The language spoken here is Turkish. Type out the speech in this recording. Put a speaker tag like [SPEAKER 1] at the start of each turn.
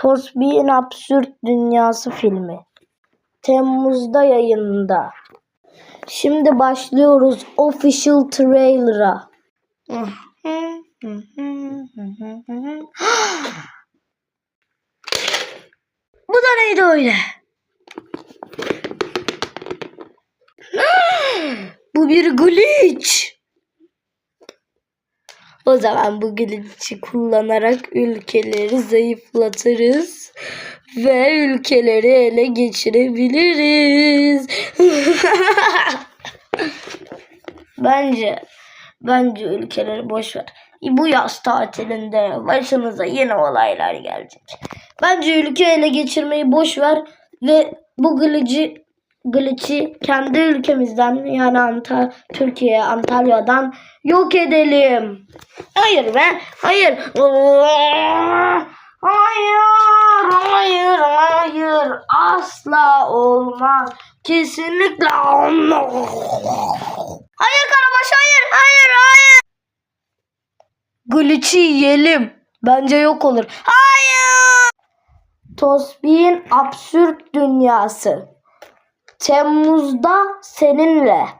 [SPEAKER 1] Tosbih'in Absürt Dünyası filmi. Temmuz'da yayında. Şimdi başlıyoruz official trailer'a. Bu da neydi öyle? Bu bir glitch. O zaman bu glitch'i kullanarak ülkeleri zayıflatırız ve ülkeleri ele geçirebiliriz. bence bence ülkeleri boş ver. Bu yaz tatilinde başımıza yine olaylar gelecek. Bence ülke ele geçirmeyi boş ver ve bu glitch'i glitch'i kendi ülkemizden yani Anta Türkiye Antalya'dan yok edelim. Hayır be, hayır. Hayır, hayır, hayır. Asla olmaz. Kesinlikle olmaz. Hayır Karabaş, hayır, hayır, hayır. Glitch'i yiyelim. Bence yok olur. Hayır. Tosbih'in absürt dünyası. Temmuz'da seninle.